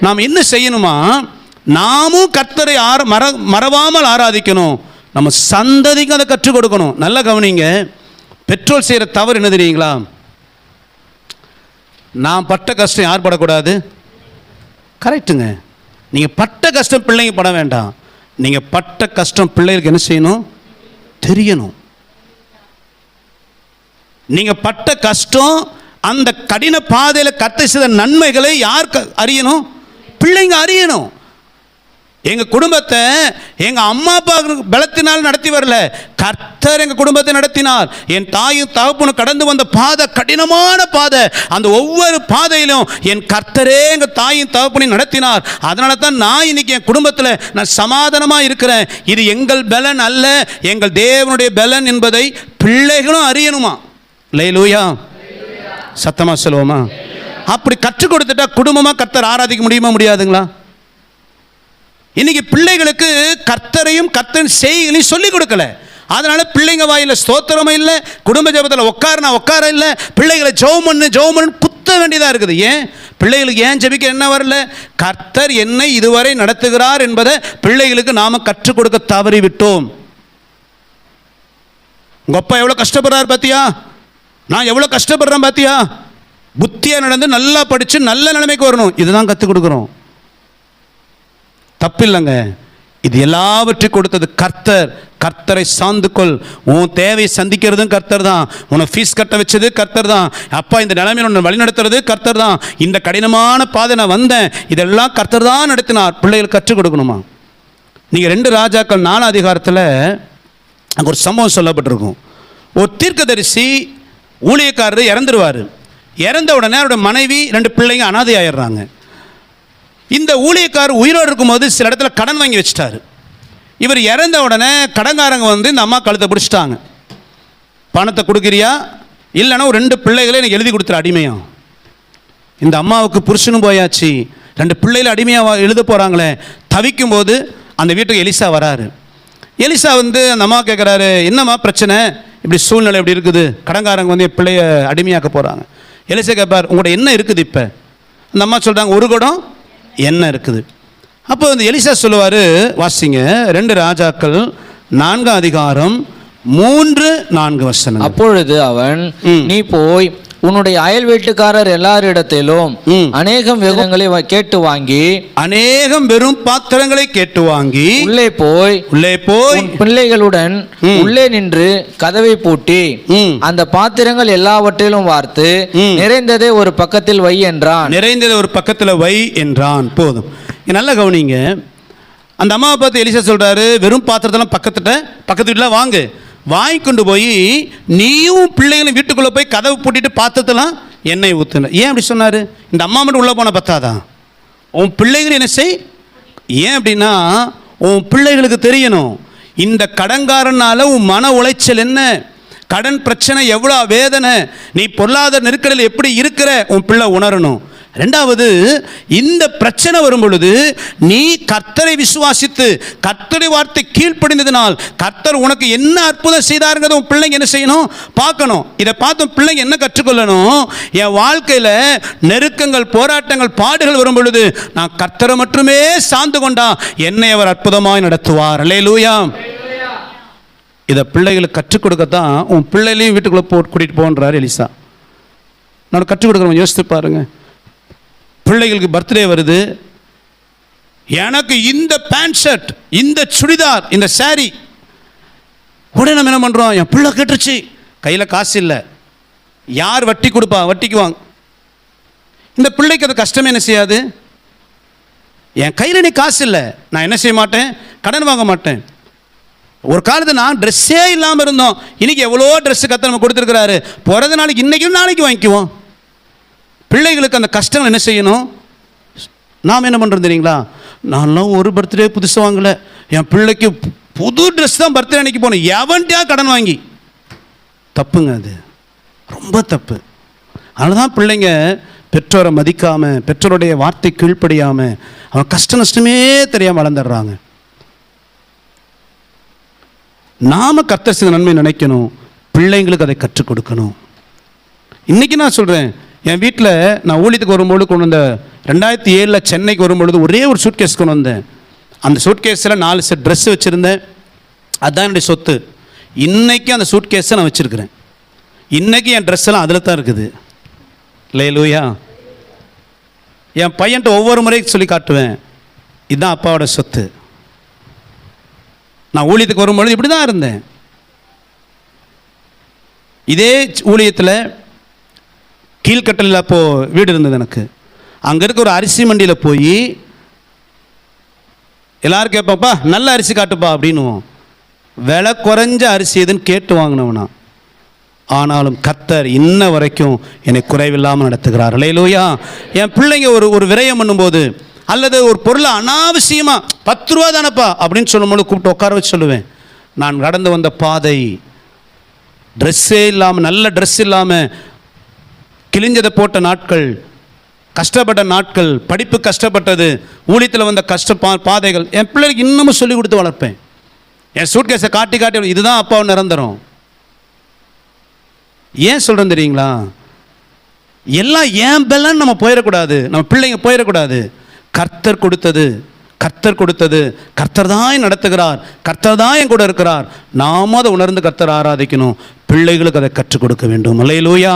நாம் என்ன செய்யணுமா? நாமும் கர்த்தரை ஆர மற மறவாமல் ஆராதிக்கணும். நம்ம சந்ததிக்கு அதை கற்றுக் கொடுக்கணும். நல்லா கவனிங்க. பெற்றோர் செய்கிற தவறு என்ன தெரியுங்களா? நான் பட்ட கஷ்டம் யார் படக்கூடாது? கரெக்டுங்க நீங்கள் பட்ட கஷ்டம் பிள்ளைங்க பட வேண்டாம். நீங்கள் பட்ட கஷ்டம் பிள்ளைகளுக்கு என்ன செய்யணும்? தெரியணும். நீங்கள் பட்ட கஷ்டம் அந்த கடின பாதையில் கத்தை செய்த நன்மைகளை யார் க- அறியணும்? பிள்ளைங்க அறியணும். எங்கள் குடும்பத்தை எங்கள் அம்மா அப்பா பலத்தினால் நடத்தி வரல. கர்த்தர் எங்கள் குடும்பத்தை நடத்தினார். என் தாயும் தகப்பனும் கடந்து வந்த பாதை கடினமான பாதை. அந்த ஒவ்வொரு பாதையிலும் என் கர்த்தரே எங்கள் தாயும் தகப்பனையும் நடத்தினார். அதனால தான் நான் இன்னைக்கு என் குடும்பத்தில் நான் சமாதானமாக இருக்கிறேன். இது எங்கள் பலன் அல்ல. எங்கள் தேவனுடைய பலன் என்பதை பிள்ளைகளும் அறியணுமா? லைலூயா சத்தமாக சொல்லுவோமா? அப்படி கற்றுக் கொடுத்துட்டா குடும்பமாக கர்த்தர் ஆராதிக்க முடியுமா முடியாதுங்களா? இன்னைக்கு பிள்ளைகளுக்கு கர்த்தரையும் கர்த்தன் செய்திகளையும் சொல்லிக் கொடுக்கல. அதனால பிள்ளைங்க வாயில் ஸ்தோத்திரமும் இல்லை குடும்ப ஜெபத்தில் உட்காரனா நான் உட்கார இல்லை பிள்ளைகளை ஜெபம் பண்ணு ஜெபம் பண்ணு குத்த வேண்டியதாக இருக்குது. ஏன்? பிள்ளைகளுக்கு ஏன் ஜெபிக்க என்ன வரல? கர்த்தர் என்னை இதுவரை நடத்துகிறார் என்பதை பிள்ளைகளுக்கு நாம் கற்றுக் கொடுக்க தவறிவிட்டோம். உங்கள் அப்பா எவ்வளோ கஷ்டப்படுறாரு பார்த்தியா நான் எவ்வளோ கஷ்டப்படுறேன் பார்த்தியா புத்தியாக நடந்து நல்லா படித்து நல்ல நிலைமைக்கு வரணும். இதுதான் கற்றுக் கொடுக்குறோம். தப்பில்லைங்க. இது எல்லாவற்றையும் கொடுத்தது கர்த்தர். கர்த்தரை சார்ந்து கொள். உன் தேவையை சந்திக்கிறதும் கர்த்தர் தான். உன்னை ஃபீஸ் கட்ட வச்சது கர்த்தர் தான். அப்பா இந்த நிலைமையில் உன்னை வழிநடத்துறது கர்த்தர் தான். இந்த கடினமான பாதை நான் வந்தேன். இதெல்லாம் கர்த்தர் தான் நடத்தினார். பிள்ளைகளுக்கு கற்றுக் கொடுக்கணுமா? நீங்கள் ரெண்டு ராஜாக்கள் நாலாம் அதிகாரத்தில் அங்கே ஒரு சம்பவம் சொல்லப்பட்டிருக்கும். ஒரு தீர்க்கதரிசி ஊழியக்காரர் இறந்துருவார். இறந்த உடனே அவருடைய மனைவி ரெண்டு பிள்ளைங்க அனாதை ஆயிடுறாங்க இந்த ஊழியக்காரர் உயிரோடு இருக்கும்போது சில இடத்துல கடன் வாங்கி வச்சிட்டார். இவர் இறந்த உடனே கடன்காரங்க வந்து இந்த அம்மா கழுத்தை பிடிச்சிட்டாங்க. பணத்தை கொடுக்குறியா? இல்லைன்னா ஒரு ரெண்டு பிள்ளைகளை எனக்கு எழுதி கொடுத்துரு அடிமையும் இந்த அம்மாவுக்கு புருஷனும் போயாச்சு. ரெண்டு பிள்ளைகள் அடிமையாக எழுத போகிறாங்களே தவிக்கும் போது அந்த வீட்டுக்கு எலிசா வராரு. எலிசா வந்து அந்த அம்மா கேட்குறாரு என்னம்மா பிரச்சனை? இப்படி சூழ்நிலை இப்படி இருக்குது? கடன்காரங்க வந்து என் பிள்ளைய அடிமையாக்க போகிறாங்க எலிசா கேட்பார் உங்கள்கிட்ட என்ன இருக்குது இப்போ. அந்த அம்மா சொல்கிறாங்க ஒரு குடம் எண்ணெய் இருக்குது. அப்போ அந்த எலிசா சொல்லுவார் வாசிங்க ரெண்டு ராஜாக்கள் நான்காம் அதிகாரம் மூன்று நான்கு வசனம் அப்பொழுது அவன். நீ போய் உன்னுடைய அயல் வீட்டுக்காரர் எல்லாரிடத்திலும். அநேகம் விதங்களை வ- கேட்டு வாங்கி அநேகம் வெறும் பாத்திரங்களை கேட்டு வாங்கி உள்ளே போய் உள்ளே போய் பிள்ளைகளுடன் உள்ளே நின்று கதவை பூட்டி. அந்த பாத்திரங்கள் எல்லாவற்றிலும் வார்த்து. நிறைந்ததை ஒரு பக்கத்தில் வை என்றான் நிறைந்ததை ஒரு பக்கத்தில் வை என்றான் போதும் நல்லா கவனிங்க அந்த அம்மாவை பார்த்து எலிசா சொல்றாரு வெறும் பாத்திரத்தெல்லாம் பக்கத்துட்ட பக்கத்து வீட்டில் வாங்கு வாங்கி கொண்டு போய் நீயும் பிள்ளைகளும் வீட்டுக்குள்ளே போய் கதவு பூட்டிட்டு பார்த்ததெல்லாம் எண்ணெய் ஊற்றுன ஏன் அப்படி சொன்னார்? இந்த அம்மா மட்டும் உள்ளே போன பத்தாதான் உன் பிள்ளைகள் என்ன செய்? ஏன் அப்படின்னா உன் பிள்ளைகளுக்கு தெரியணும். இந்த கடன்காரனால் உன் மன உளைச்சல் என்ன? கடன் பிரச்சனை எவ்வளோ வேதனை? நீ பொருளாதார நெருக்கடியில் எப்படி இருக்கிற? உன் பிள்ளை உணரணும். ரெண்டாவது இந்த பிரச்சனை வரும் பொழுது நீ கர்த்தரை விசுவாசித்து கர்த்தரை வார்த்தை கீழ்ப்படிந்ததினால் கர்த்தர் உனக்கு என்ன அற்புதம் செய்தாருங்கிறத உன் பிள்ளைங்க என்ன செய்யணும்? பார்க்கணும். இதை பார்த்து பிள்ளைங்க என்ன கற்றுக்கொள்ளணும்? என் வாழ்க்கையில் நெருக்கங்கள் போராட்டங்கள் பாடுகள் வரும் பொழுது நான் கர்த்தரை மட்டுமே சார்ந்து கொண்டா என்னை அவர் அற்புதமாய் நடத்துவார். அல்லேலூயா. இதை பிள்ளைகளுக்கு கற்றுக் கொடுக்கத்தான் உன் பிள்ளைகளையும் வீட்டுக்குள்ளே போ கூட்டிகிட்டு போன்றார் எலிசா. நான் கற்றுக் கொடுக்குறவன் யோசித்து பாருங்கள் பிள்ளைகளுக்கு பர்த்டே வருது. எனக்கு இந்த பேண்ட் ஷர்ட் இந்த சுடிதார் இந்த saree உடனே நம்ம என்ன பண்ணுறோம் என் பிள்ளை கேட்டுருச்சு. கையில் காசு இல்லை. யார் வட்டி கொடுப்பா? வட்டிக்குவாங்க இந்த பிள்ளைக்கு அது கஷ்டமே என்ன செய்யாது? என் கையில் நீ காசு இல்லை. நான் என்ன செய்ய மாட்டேன்? கடன் வாங்க மாட்டேன். ஒரு காலத்தில் நான் ட்ரெஸ்ஸே இல்லாமல் இருந்தோம். இன்னைக்கு எவ்வளோ ட்ரெஸ்ஸு கத்த நம்ம கொடுத்துருக்கிறாரு. பிறந்த நாளைக்கு இன்னைக்கும் நாளைக்கு வாங்கிக்குவோம். பிள்ளைகளுக்கு அந்த கஷ்டங்கள் என்ன செய்யணும்? நாம் என்ன பண்ணுறோம் தெரியுங்களா? நான்லாம் ஒரு பர்த்டே புதுசாக வாங்கலை. என் பிள்ளைக்கு புது ட்ரெஸ் தான் பர்த்டே அன்னைக்கு போகணும் எவன்ட்டியாக கடன் வாங்கி. தப்புங்க அது. ரொம்ப தப்பு. அதனால தான் பிள்ளைங்க பெற்றோரை மதிக்காமல் பெற்றோருடைய வார்த்தை கீழ்ப்படியாமல் அவன் கஷ்ட நஷ்டமே தெரியாமல் வளர்ந்துடுறாங்க. நாம் கர்த்தர் செய்த நன்மை நினைக்கணும். பிள்ளைங்களுக்கு அதை கற்றுக் கொடுக்கணும். இன்னைக்கு நான் சொல்கிறேன் என் வீட்டில் நான் ஊழியத்துக்கு வரும்பொழுது கொண்டு வந்த ரெண்டாயிரத்தி ஏழில் சென்னைக்கு வரும்பொழுது ஒரே ஒரு சூட்கேஸ் கொண்டு வந்தேன். அந்த சூட்கேஸில் நாலு செட் ட்ரெஸ் வச்சுருந்தேன். அதுதான் என்னுடைய சொத்து. இன்றைக்கும் அந்த சூட்கேஸை நான் வச்சுருக்கிறேன். இன்றைக்கும் என் ட்ரெஸ் எல்லாம் அதில் தான் இருக்குது. லேலூயா என் பையன்ட்ட ஒவ்வொரு முறையும் சொல்லி காட்டுவேன். இதுதான் அப்பாவோட சொத்து. நான் ஊழியத்துக்கு வரும்பொழுது இப்படி தான் இருந்தேன். இதே ஊழியத்தில் கீழ்கட்டலில் அப்போது வீடு இருந்தது எனக்கு. அங்கே இருக்க ஒரு அரிசி மண்டியில் போய் எல்லோரும் கேட்பாப்பா நல்ல அரிசி காட்டுப்பா அப்படின்னுவோம். விலை குறைஞ்ச அரிசி எதுன்னு கேட்டு வாங்கினவனா? ஆனாலும் கத்தர் இன்ன வரைக்கும் என்னை குறைவில்லாமல் நடத்துகிறார். இல்லையிலோயா என் பிள்ளைங்க ஒரு ஒரு விரயம் பண்ணும்போது அல்லது ஒரு பொருளை அனாவசியமாக பத்து ரூபா தானப்பா அப்படின்னு சொல்லும்போது கூப்பிட்டு உட்கார வச்சு சொல்லுவேன். நான் கடந்து வந்த பாதை ட்ரெஸ்ஸே இல்லாமல் நல்ல ட்ரெஸ் இல்லாமல் கிழிஞ்சதை போட்ட நாட்கள் கஷ்டப்பட்ட நாட்கள் படிப்பு கஷ்டப்பட்டது ஊழியத்தில் வந்த கஷ்ட பா பாதைகள் என் பிள்ளைகளுக்கு இன்னமும் சொல்லி கொடுத்து வளர்ப்பேன். என் சூட்கேஸை காட்டி காட்டி இதுதான் அப்பாவை நிரந்தரம். ஏன் சொல்கிறேன் தெரியுங்களா? எல்லாம் ஏன் பெல்லாம் நம்ம போயிடக்கூடாது நம்ம பிள்ளைங்க போயிடக்கூடாது. கர்த்தர் கொடுத்தது கர்த்தர் கொடுத்தது கர்த்தர் தான் நடத்துகிறார் கர்த்தர் தான் என் கூட இருக்கிறார். நாம அதை உணர்ந்து கர்த்தர் ஆராதிக்கணும். பிள்ளைகளுக்கு அதை கற்றுக் கொடுக்க வேண்டும். அல்லையிலூயா